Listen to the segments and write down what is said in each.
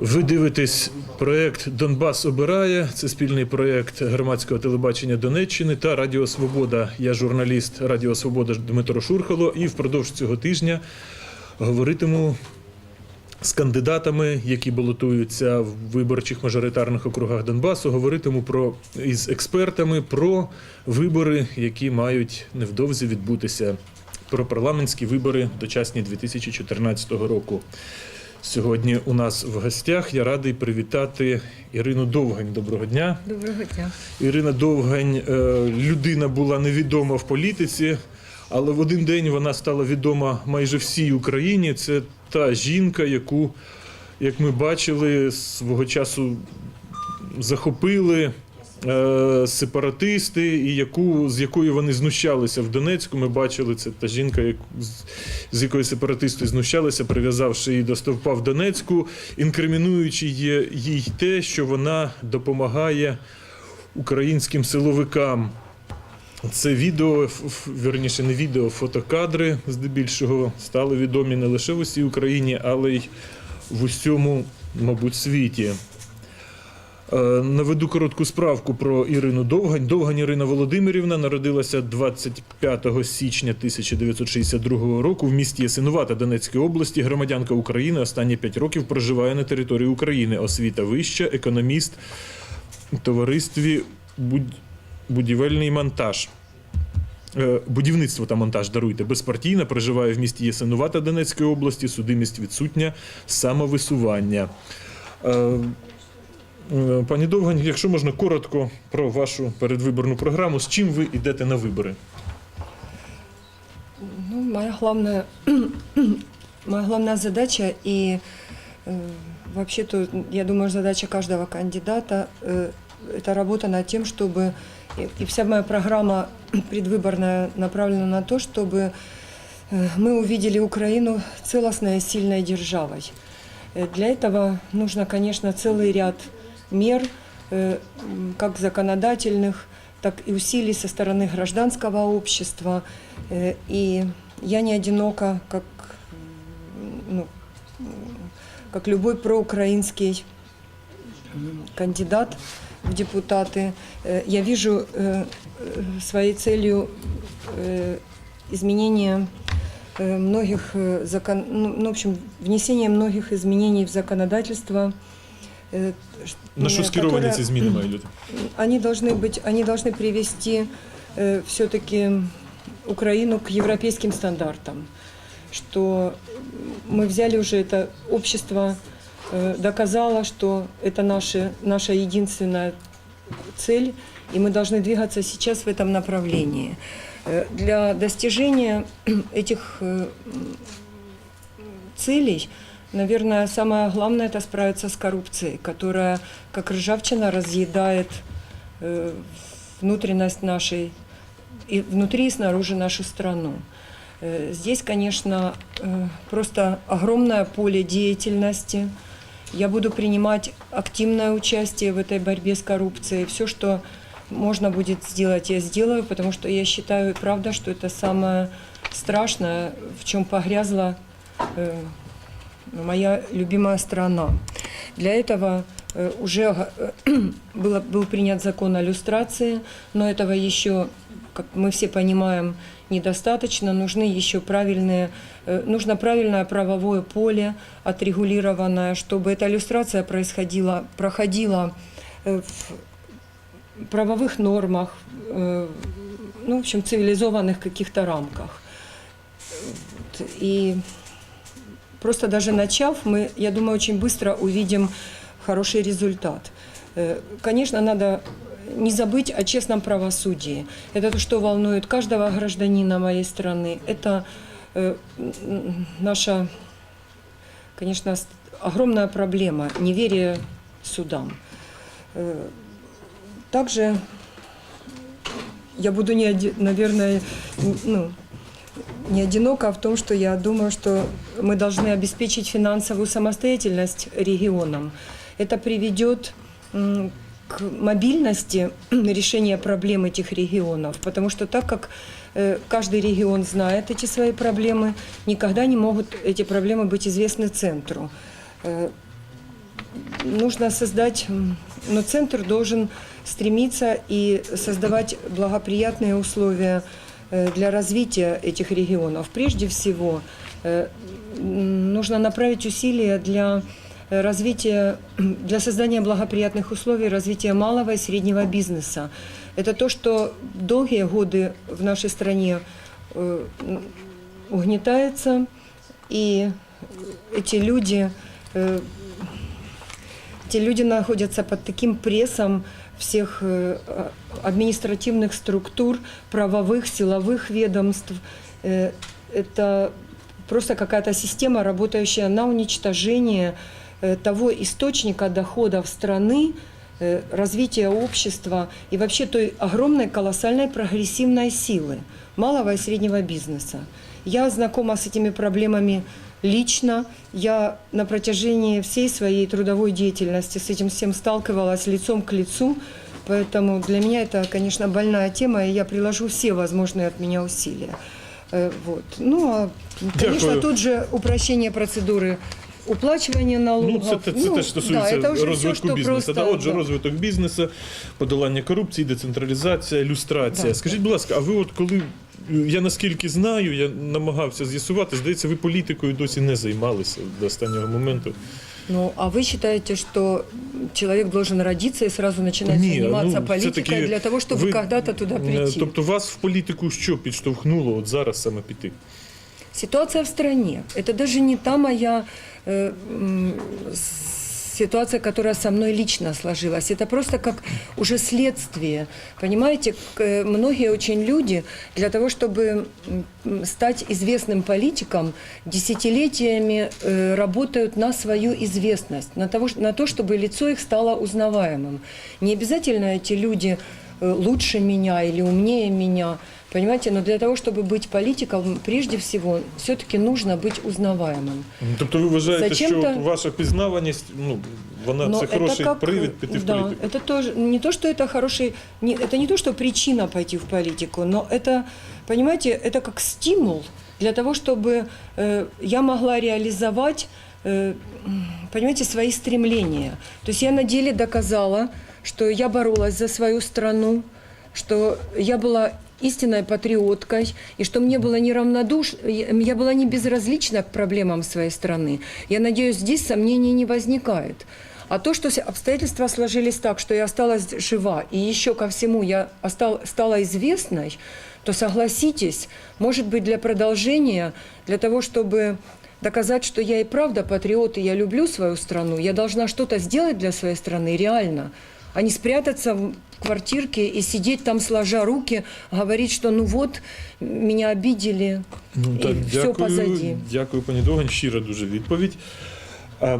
Ви дивитесь проект Донбас обирає. Це спільний проект громадського телебачення Донеччини та Радіо Свобода. Я журналіст Радіо Свобода Дмитро Шурхало. І впродовж цього тижня говоритиму з кандидатами, які балотуються в виборчих мажоритарних округах Донбасу. Говоритиму про із експертами про вибори, які мають невдовзі відбутися. Про парламентські вибори дочасні 2014 року. Сьогодні у нас в гостях я радий привітати Ірину Довгань. Доброго дня. Доброго дня. Ірина Довгань е, людина була невідома в політиці, але в один день вона стала відома майже всій Україні. Це та жінка, яку, як ми бачили, свого часу захопили е, сепаратисти, і яку, з якої вони знущалися в Донецьку. Ми бачили це та жінка, яку, з, якої сепаратисти знущалися, прив'язавши її до стовпа в Донецьку, інкримінуючи їй, те, що вона допомагає українським силовикам. Це відео, вірніше, не відео, фотокадри здебільшого стали відомі не лише в усій Україні, але й в усьому, мабуть, світі. Е, Наведу коротку справку про Ірину Довгань. Довгань Ірина Володимирівна народилася 25 січня 1962 року в місті Ясинувата Донецької області. Громадянка України останні 5 років проживає на території України. Освіта вища, економіст в товаристві будівельний монтаж. Е, Будівництво та монтаж даруйте безпартійна, проживає в місті Ясинувата Донецької області, судимість відсутня, самовисування. Е, е, Пані Довгань, якщо можна коротко про вашу передвиборну програму, з чим ви йдете на вибори? Ну, моя главная, моя главная задача и э, вообще-то, я думаю, задача каждого кандидата э, это работа над тем, чтобы и, и вся моя программа предвыборная направлена на то, чтобы э, мы увидели Украину целостной и сильной державой. Э, Для этого нужно, конечно, целый ряд мер, э, м, как законодательных, так и усилий со стороны гражданского общества. Э, И я не одинока, как, м, ну, м, как любой проукраинский м, кандидат в депутаты. Э, Я вижу э, э, своей целью э, изменение э, многих э, закон, ну, ну, в общем, внесение многих изменений в законодательство. э, ш- На що э, скеровані которое- ці зміни мають бути? они должны быть, они должны привести э, все-таки Украину к европейским стандартам, что мы взяли уже это общество э, доказало, что это наши, наша единственная цель, и мы должны двигаться сейчас в этом направлении. Э, Для достижения этих э, целей, наверное, самое главное это справиться с коррупцией, которая, как ржавчина, разъедает э, внутренность нашей, и внутри и снаружи нашу страну. Э, Здесь, конечно, э, просто огромное поле деятельности. Я буду принимать активное участие в этой борьбе с коррупцией. Все, что можно будет сделать, я сделаю, потому что я считаю, правда, что это самое страшное, в чем погрязла э, моя любимая страна. Для этого э, уже э, был принят закон о люстрации, но этого еще, как мы все понимаем, недостаточно. Нужны еще правильные, э, нужно правильное правовое поле отрегулированное, чтобы эта люстрация происходила, проходила в правовых нормах, ну, в общем, цивилизованных каких-то рамках. И Просто даже начав, мы, я думаю, очень быстро увидим хороший результат. Э, Конечно, надо не забыть о честном правосудии. Это то, что волнует каждого гражданина моей страны. Это э, наша, конечно, огромная проблема неверие судам. Э, Также я буду, не наверное, ну, не одинока в том, что я думаю, что мы должны обеспечить финансовую самостоятельность регионам. Это приведет к мобильности решения проблем этих регионов, потому что так как э, каждый регион знает эти свои проблемы, никогда не могут эти проблемы быть известны центру. Э, Нужно создать, но центр должен стремиться и создавать благоприятные условия для развития этих регионов. Прежде всего, э, м, нужно направить усилия для э, развития, для создания благоприятных условий развития малого и среднего бизнеса. Это то, что долгие годы в нашей стране э, м, угнетается, и эти люди, э, эти люди находятся под таким прессом всех э, а- административных структур, правовых, силовых ведомств. Э, Это просто какая-то система, работающая на уничтожение э, того источника доходов страны, развития общества и вообще той огромной, колоссальной прогрессивной силы малого и среднего бизнеса. Я знакома с этими проблемами лично. Я на протяжении всей своей трудовой деятельности с этим всем сталкивалась лицом к лицу. Поэтому для меня это, конечно, больная тема, и я приложу все возможные от меня усилия. Э, Вот. Ну, а, конечно, Дякую. тут же упрощение процедуры уплачивания налогов. Ну, це, це, це теж стосується да, это уже розвитку все, что бізнесу. просто, да, отже, да. розвиток бізнесу, подолання корупції, децентралізація, люстрація. Да. Скажіть, будь ласка, а ви от коли. Я наскільки знаю, я намагався з'ясувати, здається, ви політикою досі не займалися до останнього моменту. Ну, а вы считаете, что человек должен родиться и сразу начинать Ні, заниматься ну, политикой все-таки для того, чтобы ви, когда-то туда е, прийти? Тобто вас в політику що підштовхнуло от зараз саме піти? Ситуация в стране. Это даже не та моя э, м, с- ситуация, которая со мной лично сложилась. Это просто как уже следствие. Понимаете, к- э, многие очень люди для того, чтобы м, стать известным политиком, десятилетиями э, работают на свою известность, на, того, на то, чтобы лицо их стало узнаваемым. Не обязательно эти люди э, лучше меня или умнее меня. Понимаете, но для того, чтобы быть политиком, прежде всего, все-таки нужно быть узнаваемым. Тобто ви вважаєте, Зачем-то- що ваша пізнаваність, ну, вона Но це хороший как, привід піти в да, політику? это тоже не то, что это хороший, не, это не то, что причина пойти в политику, но это, понимаете, это как стимул для того, чтобы э, я могла реализовать, э, м, понимаете, свои стремления. То есть я на деле доказала, что я боролась за свою страну, что я была истинной патриоткой, и что мне было неравнодуш... я была не безразлична к проблемам своей страны. Я надеюсь, здесь сомнений не возникает. А то, что обстоятельства сложились так, что я осталась жива, и еще ко всему я остал- стала известной, то согласитесь, может быть, для продолжения, для того, чтобы доказать, что я и правда патриот, и я люблю свою страну, я должна что-то сделать для своей страны реально, а не спрятаться в квартирке и сидеть там сложа руки, говорить, что ну вот, меня обидели, Ну, и так, все дякую, позади. дякую, пані Догань, щира дуже відповідь. А,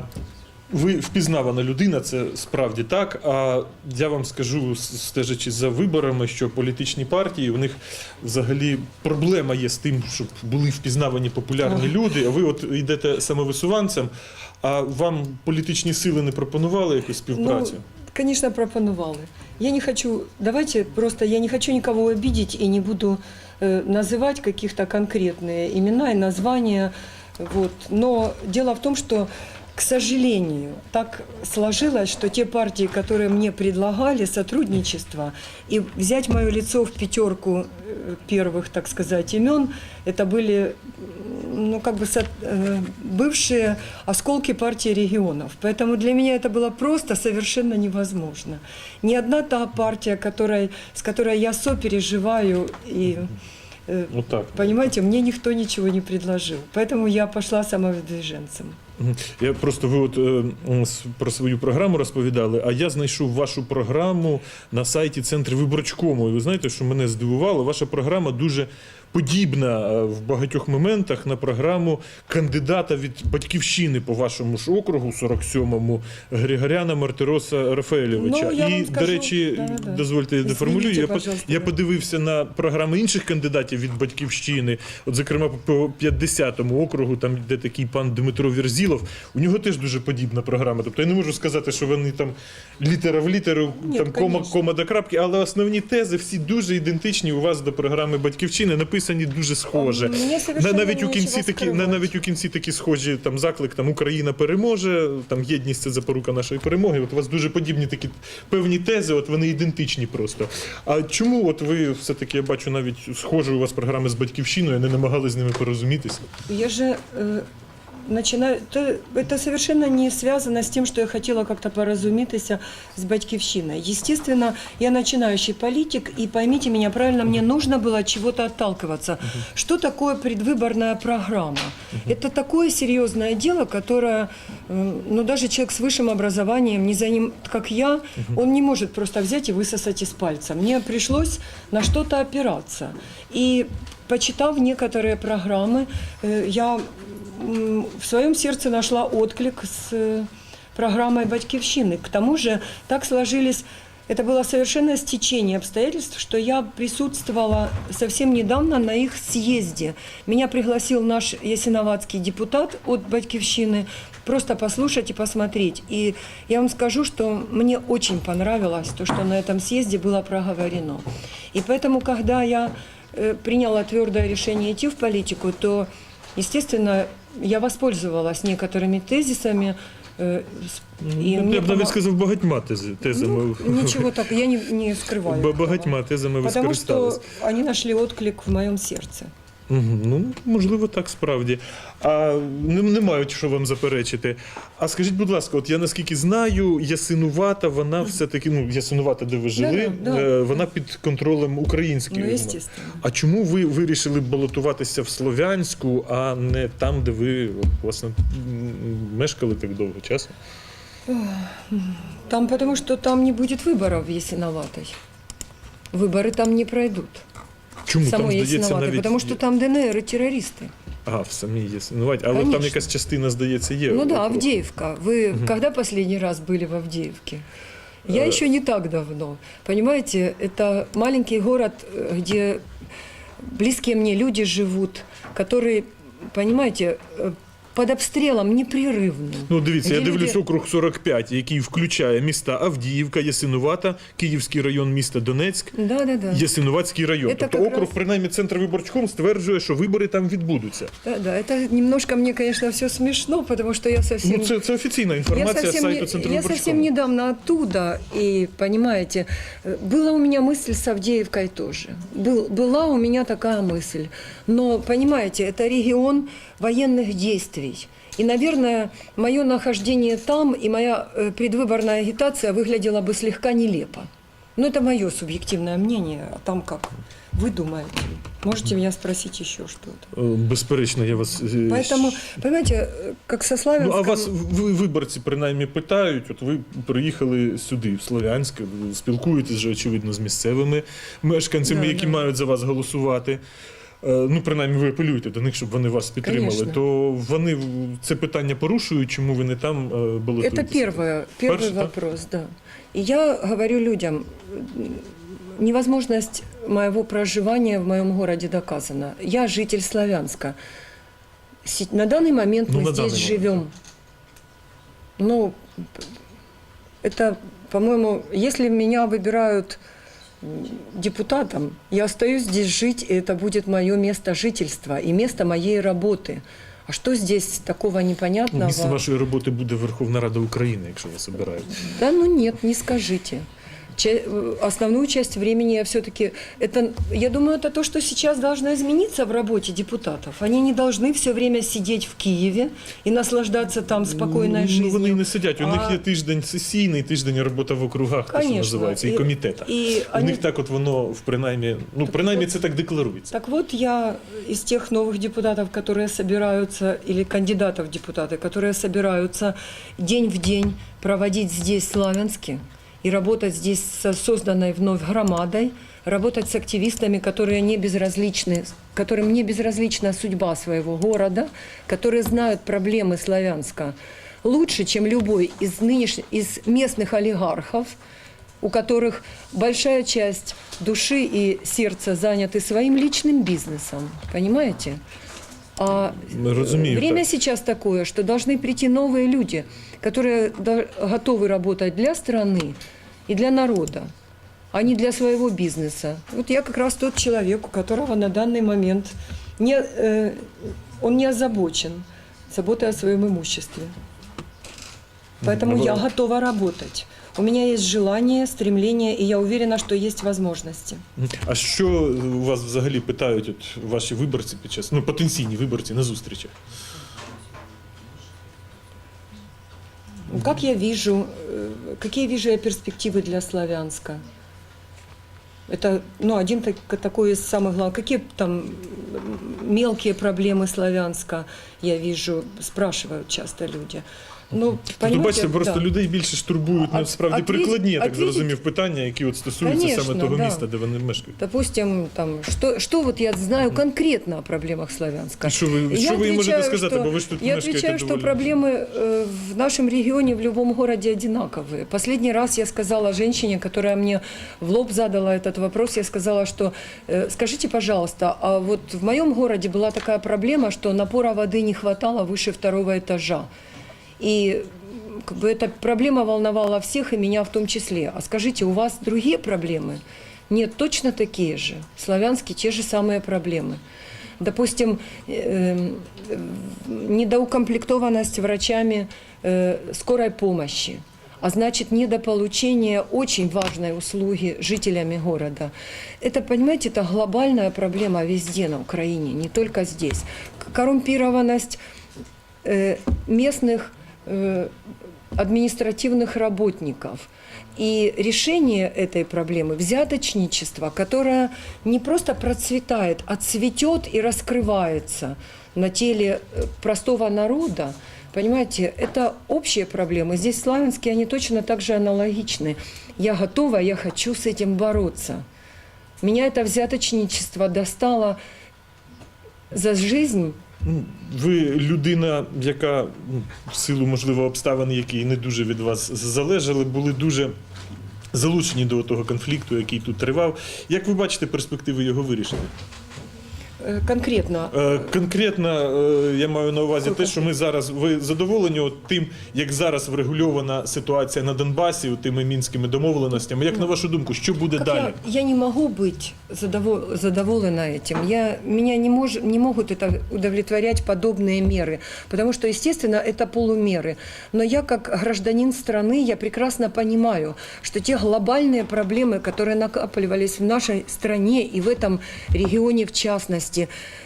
ви впізнавана людина, це справді так. А я вам скажу, стежачи за виборами, що політичні партії, у них взагалі проблема є з тим, щоб були впізнавані популярні люди. А ви от йдете самовисуванцем, а вам політичні сили не пропонували якусь співпрацю? Ну, конечно, пропонували. Я не хочу, давайте просто, я не хочу никого обидеть и не буду э, называть каких-то конкретные имена и названия. Вот. Но дело в том, что, к сожалению, так сложилось, что те партии, которые мне предлагали сотрудничество, и взять мое лицо в пятерку э, первых, так сказать, имен, это были ну, как бы э, бывшие осколки партии регионов. Поэтому для меня это было просто совершенно невозможно. Ни одна та партия, которой, с которой я сопереживаю и э, Ну так. Понимаете, мне никто ничего не предложил. Поэтому я пошла самовыдвиженцем. Я просто ви от е, про свою програму розповідали, а я знайшов вашу програму на сайті Центру виборчкому. І ви знаєте, що мене здивувало, ваша програма дуже подібна е, в багатьох моментах на програму кандидата від батьківщини по вашому ж округу, 47-му, Григоряна Мартироса Рафаелєвича. Ну, І, вам до речі, да-да. дозвольте я Извините, доформулюю. Я, я подивився на програми інших кандидатів від батьківщини, от зокрема по 50-му округу, там де такий пан Дмитро Вірзілов. У нього теж дуже подібна програма. Тобто я не можу сказати, що вони там літера в літеру, Ні, там кома, кома до крапки, але основні тези всі дуже ідентичні у вас до програми батьківщини. Написано написані дуже схоже. На, навіть у кінці такі, на, навіть у кінці такі схожі там заклик, там Україна переможе, там єдність це запорука нашої перемоги. От у вас дуже подібні такі певні тези, от вони ідентичні просто. А чому от ви все-таки я бачу навіть схожі у вас програми з батьківщиною, не намагалися з ними порозумітися? Я же начинаю. Это, совершенно не связано с тем, что я хотела как-то поразумиться с батьківщиной. Естественно, я начинающий политик, и поймите меня правильно, мне нужно было от чего-то отталкиваться. Что такое предвыборная программа? Это такое серьезное дело, которое, э, ну даже человек с высшим образованием, не за ним, как я, он не может просто взять и высосать из пальца. Мне пришлось на что-то опираться. И почитав некоторые программы, э, я в своем сердце нашла отклик с э, программой «Батькивщины». К тому же так сложились это было совершенно стечение обстоятельств, что я присутствовала совсем недавно на их съезде. Меня пригласил наш ясиноватский депутат от «Батькивщины» просто послушать и посмотреть. И я вам скажу, что мне очень понравилось то, что на этом съезде было проговорено. И поэтому, когда я э, приняла твердое решение идти в политику, то, естественно, я воспользовалась некоторыми тезисами. э, с- и Ну, мне я б навіть помо- сказав багатьма тези, тезами. ну, ничего так, я не, не скрываю. Ба- этого. Багатьма тезами ви Потому скористались. что они нашли отклик в моем сердце. Мгм, Ну, можливо, так справді. А не, не мають що вам заперечити. А скажіть, будь ласка, от я наскільки знаю, Ясинувата, вона все-таки, ну, Ясинувата, де ви жили, Да, да. е, вона під контролем української. Ну, естественно. А чому ви вирішили балотуватися в Слов'янську, а не там, де ви от, власне м, мешкали так довго часу? Там потому что там не будет выборов в Ясиноватой. Выборы там не пройдут. Чому в там самой здається Ясиноватой, навіть потому что там ДНР и террористы. а в самій Ясинуваті, але там Конечно. якась частина здається є. Ну да, округ. Авдеевка. Вы когда последний раз были в Авдеевке? Я Э. еще не так давно. Понимаете, это маленький город, э, где близкие мне люди живут, которые, понимаете, э, под обстрелом непрерывным. Ну, дивіться, я Де люди- дивлюсь округ 45, який включає міста Авдіївка, Ясинувата, Київський район міста Донецьк, Да, да, да. Ясинуватський район. Це тобто как округ, раз- принаймні, центр виборчком стверджує, що вибори там відбудуться. Да, да, это немножко мне, конечно, все смешно, потому что я совсем... Ну, це, це офіційна я інформація з совсем, сайту не- центру я виборчком. совсем недавно оттуда, и, понимаете, э, была у меня мысль с Авдеевкой тоже. Был, была у меня такая мысль. Но, понимаете, это регион военных действий. И, наверное, мое нахождение там и моя э, предвыборная агитация выглядела бы слегка нелепо. Но это мое субъективное мнение, а там как? Вы думаете? Можете меня спросить еще что-то. Е, Безперечно, я вас. е, Поэтому, понимаете, э, как со Ну, Славянском... а вас ви, виборці принаймні питають, от ви приїхали сюди, в Слов'янськ, ви спілкуєтесь же, очевидно, з місцевими мешканцями, Да, які да. мають за вас голосувати. Е, Ну, принаймні, ви апелюєте до них, щоб вони вас підтримали. Конечно. То вони в- це питання порушують, чому ви не там е, балотуєтеся? Это первое, первый Перше, да? вопрос, да. И я говорю людям, м, невозможность моего проживания в моем городе доказана. Я житель Славянска. Си- На данный момент Ну, мы на здесь данный момент, живем. Ну, это, по-моему, если меня выбирают м, депутатом, я остаюсь здесь жить, и это будет мое место жительства и место моей работы. А что здесь такого непонятного? Місце вашої роботи буде Верховна Рада України, якщо вас обирають. Да ну нет, не скажите Ча- э, Основную часть времени я все-таки... Это, я думаю, это то, что сейчас должно измениться в работе депутатов. Они не должны все время сидеть в Киеве и наслаждаться там спокойной ну, жизнью. вони не сидять. У них А- є тиждень сесійний, тиждень робота в округах, те, що Конечно. називається, і І- комітета. і У они- них так от воно в принаймні, ну принаймні це так декларується. Так вот, я из тех новых депутатов, которые собираются, или кандидатов в депутаты, которые собираются день в день проводить здесь в Славянске и работать здесь со созданной вновь громадой, работать с активистами, которые не безразличны, которым не безразлична судьба своего города, которые знают проблемы Славянска лучше, чем любой из, нынешних, из местных олигархов, у которых большая часть души и сердца заняты своим личным бизнесом. Понимаете? А Разумею, время так. сейчас такое, что должны прийти новые люди, которые до- готовы работать для страны и для народа. а не для своего бизнеса. Вот я как раз тот человек, у которого на данный момент не, э, он не озабочен заботой о своем имуществе. Поэтому Ну, я вы- готова работать. У меня есть желание, стремление, и я уверена, что есть возможности. А що у вас взагалі питають от ваші виборці під час, ну потенційні виборці на зустрічах? Как я вижу, э, какие вижу я перспективы для Славянска? Это, ну, один так- такой из самых главных. Какие там м, мелкие проблемы Славянска, я вижу, спрашивают часто люди. Ну, Тобто, понимаете, бачите, просто да. людей більше ж турбують А- насправді ответь- прикладні, я так ответить- зрозумів, питання, які от стосуються Конечно, саме того да. міста, де вони мешкають. Допустим, там, что, что вот я знаю конкретно о проблемах Славянска. І що ви, Я що ви їм можете отвечаю, сказати, что- бо ви ж тут Я мешкаєте отвечаю, что доволі. проблемы э, в нашем регионе, в любом городе одинаковые. Последний раз я сказала женщине, которая мне в лоб задала этот вопрос, я сказала, что э, скажите, пожалуйста, а вот в моем городе была такая проблема, что напора воды не хватало выше второго этажа. И как бы эта проблема волновала всех, и меня в том числе. А скажите, у вас другие проблемы? Нет, точно такие же. В Славянске те же самые проблемы. Допустим, э, недоукомплектованность врачами э, скорой помощи, а значит недополучение очень важной услуги жителями города. Это, понимаете, это глобальная проблема везде на Украине, не только здесь. Коррумпированность э, местных административных работников. И решение этой проблемы – взяточничество, которое не просто процветает, а цветет и раскрывается на теле э, простого народа. Понимаете, это общие проблемы. Здесь в Славянске они точно так же аналогичны. Я готова, я хочу с этим бороться. Меня это взяточничество достало за жизнь Ну, ви людина, яка ну, в силу можливо обставин, які не дуже від вас залежали, були дуже залучені до того конфлікту, який тут тривав. Як ви бачите перспективи його вирішення? э, конкретно. Е, Конкретно е, я маю на увазі те, що ми зараз ви задоволені от тим, як зараз врегульована ситуація на Донбасі, от тими мінськими домовленостями. Як на вашу думку, що буде Как далі? я, я не могу быть задово- задоволена этим. Я, меня не, мож, не могут это удовлетворять подобные меры, потому что, естественно, это полумеры. Но я, как гражданин страны, я прекрасно понимаю, что те глобальные проблемы, которые накапливались в нашей стране и в этом регионе в частности,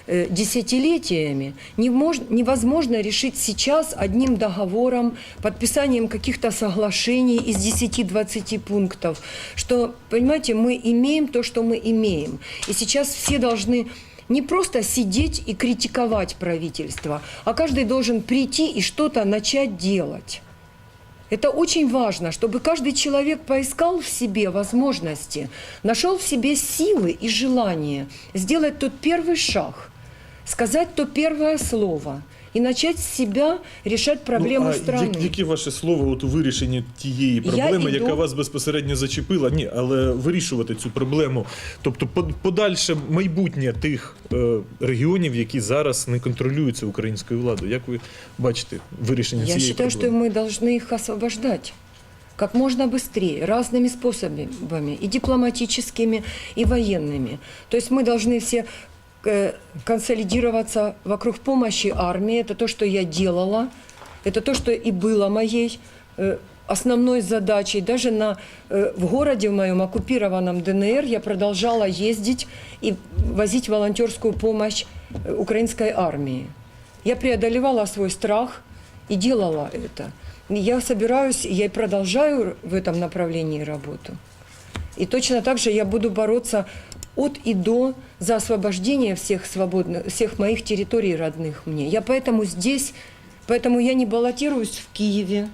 э, десятилетиями, не мож- невозможно решить сейчас одним договором, подписанием каких-то соглашений из 10-20 пунктов, что, понимаете, мы имеем то, что мы имеем. И сейчас все должны не просто сидеть и критиковать правительство, а каждый должен прийти и что-то начать делать. Это очень важно, чтобы каждый человек поискал в себе возможности, нашел в себе силы и желание сделать тот первый шаг, сказать то первое слово и начать с себя решать проблемы ну, а страны. як- яке ваше слово от у вирішенні тієї Я проблеми, іду- яка вас безпосередньо зачепила? Ні, але вирішувати цю проблему, тобто под- подальше майбутнє тих е, регіонів, які зараз не контролюються українською владою. Як ви бачите вирішення Я цієї считаю, что проблеми? мы должны их освобождать как можно быстрее, разными способами, и дипломатическими, и военными. То есть мы должны все э, консолидироваться вокруг помощи армии. Это то, что я делала, это то, что и было моей э, основной задачей. Даже на, э, в городе в моем оккупированном ДНР я продолжала ездить и возить волонтерскую помощь э, украинской армии. Я преодолевала свой страх и делала это. И Я собираюсь, я и продолжаю в этом направлении работу. И точно так же я буду бороться от и до за освобождение всех свободных, всех моих территорий родных мне. Я поэтому здесь, поэтому я не баллотируюсь в Киеве.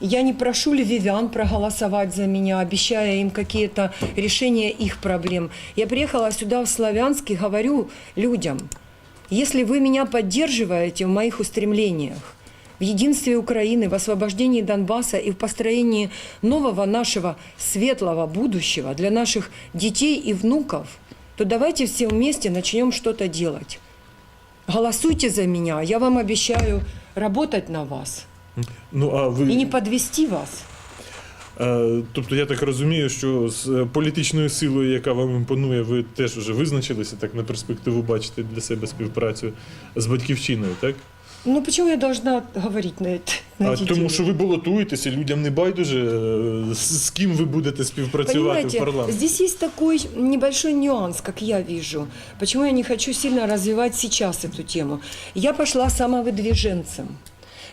Я не прошу львивян проголосовать за меня, обещая им какие-то решения их проблем. Я приехала сюда, в Славянск, и говорю людям, если вы меня поддерживаете в моих устремлениях, в единстве Украины, в освобождении Донбасса и в построении нового нашего светлого будущего для наших детей и внуков, то давайте все вместе начнем что-то делать. Голосуйте за меня, я вам обещаю работать на вас Ну а ви и не подвести вас. Е, Тобто я так розумію, що з політичною силою, яка вам імпонує, ви теж вже визначилися, так на перспективу бачите для себе співпрацю з батьківщиною, так? Ну почему я должна говорить на это? На А эти тому темы? що ви балотуєтеся, людям не байдуже, е, з з ким ви будете співпрацювати в Понимаете, парламенті. здесь есть такой небольшой нюанс, как я вижу. Почему я не хочу сильно развивать сейчас эту тему? Я пошла самовыдвиженцем.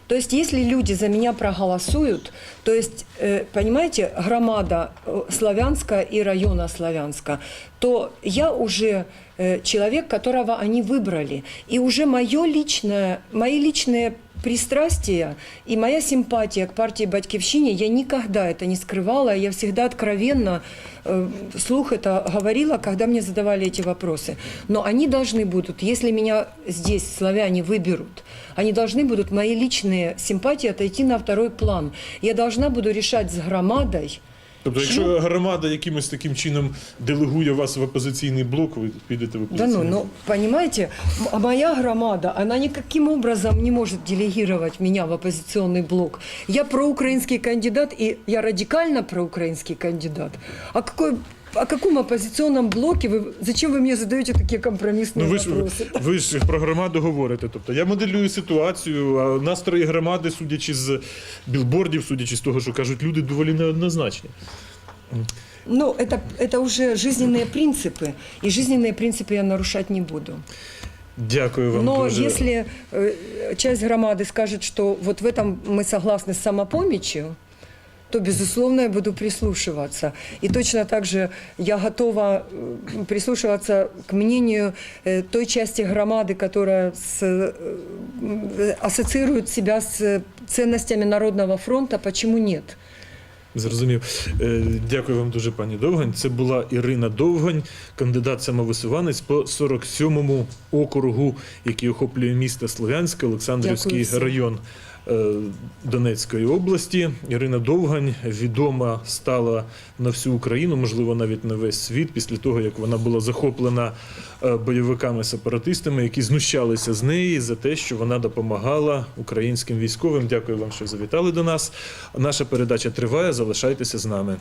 То есть, если люди за меня проголосуют, то есть, э, понимаете, громада э, Славянска и района Славянска, то я уже э, человек, которого они выбрали. И уже мое личное, мои личные пристрастия и моя симпатия к партии Батькивщине, я никогда это не скрывала, я всегда откровенно э, вслух это говорила, когда мне задавали эти вопросы. Но они должны будут, если меня здесь славяне выберут, они должны будут, мои личные симпатии отойти на второй план. Я должна буду решать с громадой, Тобто, якщо громада якимось таким чином делегує вас в опозиційний блок, ви підете в Да опозиційний ну, блок. ну, понимаете, м- моя громада, она никаким образом не может делегировать меня в оппозиционный блок. Я проукраинский кандидат, и я радикально проукраинский кандидат. А какой о каком оппозиционном блоке вы... Зачем вы мне задаете такие компромиссные Ну ви ж вопросы? ви ж про громаду говорите. Тобто я моделюю ситуацію, а настрої громади, судячи з білбордів, судячи з того, що кажуть люди, доволі неоднозначні. Ну, это, это уже жизненные принципы, и жизненные принципы я нарушать не буду. Дякую вам Но дуже. если э, часть громады скажет, что вот в этом мы согласны с самопомощью, то, безусловно, я буду прислушиваться. И точно так же я готова э, прислушиваться к мнению э, той части громады, которая с, э, м, ассоциирует себя с ценностями Народного фронта. Почему нет? Зрозумів. Е, Дякую вам дуже, пані Довгань. Це була Ірина Довгань, кандидат самовисуванець по 47-му округу, який охоплює місто Слов'янське, Олександрівський Дякую всім. район е, Донецької області. Ірина Довгань відома стала на всю Україну, можливо, навіть на весь світ, після того, як вона була захоплена е, бойовиками-сепаратистами, які знущалися з неї за те, що вона допомагала українським військовим. Дякую вам, що завітали до нас. Наша передача триває. Залишайтеся з нами.